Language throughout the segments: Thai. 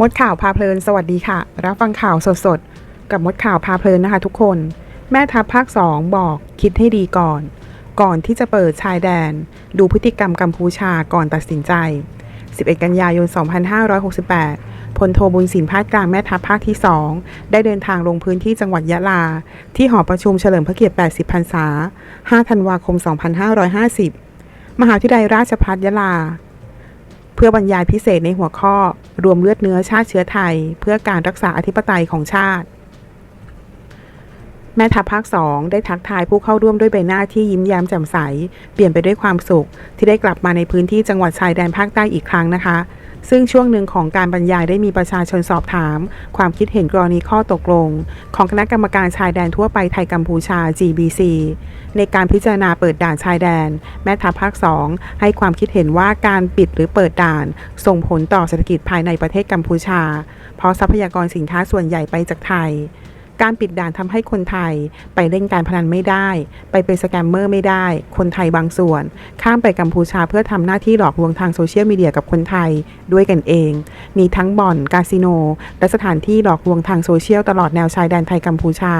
มดข่าวพาเพลินสวัสดีค่ะ รับฟังข่าวสดๆ กับมดข่าวพาเพลินนะคะทุกคน แม่ทัพภาค 2 บอกคิดให้ดีก่อน ก่อนที่จะเปิดชายแดน ดูพฤติกรรมกัมพูชาก่อนตัดสินใจ 11 กันยายน 2568พลโทบุญสินภาคกลางแม่ทัพภาคที่ 2 ได้เดินทางลงพื้นที่จังหวัดยะลา ที่หอประชุมเฉลิมพระเกียรติ 80 พรรษา 5 ธันวาคม 2550 มหาวิทยาลัยราชภัฏยะลา พื่อบรรยายพิเศษในหัวข้อ รวมเลือดเนื้อชาติเชื้อไทย เพื่อการรักษาอธิปไตยของชาติ แม่ทัพภาคสองได้ทักทายผู้เข้าร่วมด้วยใบหน้าที่ยิ้มแย้มแจ่มใส เปลี่ยนไปด้วยความสุข ที่ได้กลับมาในพื้นที่จังหวัดชายแดนภาคใต้อีกครั้งนะคะ ซึ่งช่วงหนึ่งของการบรรยายได้มีประชาชนสอบถาม ความคิดเห็นกรณีข้อตกลง ของคณะกรรมการชายแดนทั่วไปไทยกัมพูชา GBC ในการพิจารณาเปิดด่านชายแดน แม่ทัพภาค 2 ให้ความคิดเห็นว่าการปิดหรือเปิดด่าน ส่งผลต่อเศรษฐกิจภายในประเทศกัมพูชา เพราะทรัพยากรสินค้าส่วนใหญ่ไปจากไทย การปิดด่านทำให้คนไทย ไปเล่นการพนันไม่ได้ ไปเป็นสแกมเมอร์ไม่ได้ คนไทยบางส่วน ข้ามไปกัมพูชาเพื่อทำหน้าที่หลอกลวงทางโซเชียลมีเดียกับคนไทยด้วยกันเอง มีทั้งบ่อน คาสิโน และสถานที่หลอกลวงทางโซเชียลตลอดแนวชายแดนไทยกัมพูชา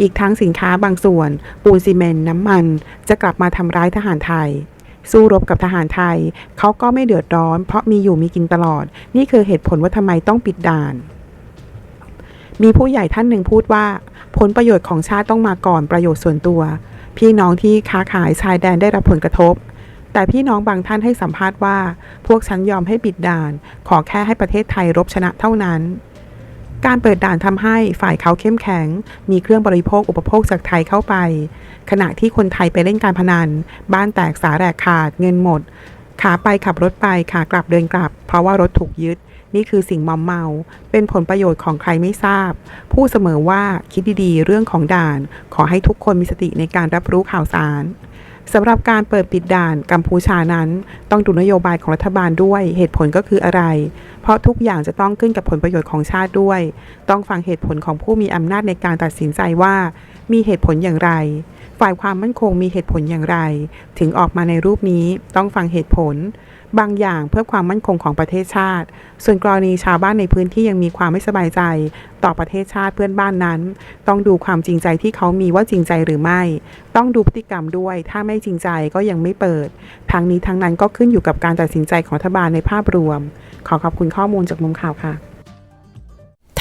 อีกทั้งสินค้าบางส่วน ปูนซีเมนต์น้ำมัน จะกลับมาทำร้ายทหารไทย สู้รบกับทหารไทย เขาก็ไม่เดือดร้อน เพราะมีอยู่มีกินตลอด นี่คือเหตุผลว่าทำไมต้องปิดด่าน มีผู้ใหญ่ท่านหนึ่งพูดว่า ผลประโยชน์ของชาติต้องมาก่อนประโยชน์ส่วนตัว พี่น้องที่ค้าขายชายแดนได้รับผลกระทบ แต่พี่น้องบางท่านให้สัมภาษณ์ว่า พวกฉันยอมให้ปิดด่าน ขอแค่ให้ประเทศไทยรบชนะเท่านั้น การเปิดด่านทำให้ฝ่ายเขาเข้มแข็ง มีเครื่องบริโภคอุปโภคจากไทยเข้าไป ขณะที่คนไทยไปเล่นการพนัน บ้านแตกสาแหลกขาดเงินหมด ขาไปขับรถไปขากลับเดินกลับ เพราะว่ารถถูกยึด นี่คือสิ่งมอมเมา เป็นผลประโยชน์ของใครไม่ทราบพูดเสมอว่าคิดดีๆ เรื่องของด่าน ขอให้ทุกคนมีสติในการรับรู้ข่าวสารสำหรับการเปิดปิดด่านกัมพูชานั้น ต้องดูนโยบายของรัฐบาลด้วยเหตุผลก็คืออะไร เพราะทุกอย่างจะต้องขึ้นกับผลประโยชน์ของชาติด้วย ต้องฟังเหตุผลของผู้มีอำนาจในการตัดสินใจว่า มีเหตุผลอย่างไร ฝ่ายความมั่นคงมีเหตุผลอย่างไร ถึงออกมาในรูปนี้ต้องฟังเหตุผล บางอย่างเพื่อความมั่นคงของประเทศชาติ ส่วนกรณีชาวบ้านในพื้นที่ยังมีความไม่สบายใจ ต่อประเทศชาติเพื่อนบ้านนั้น ต้องดูความจริงใจที่เขามีว่าจริงใจหรือไม่ ต้องดูพฤติกรรมด้วย ถ้าไม่จริงใจก็ยังไม่เปิดทั้งนี้ทั้งนั้นก็ขึ้นอยู่กับการตัดสินใจของรัฐบาลในภาพรวม ขอขอบคุณข้อมูลจากมุมข่าวค่ะ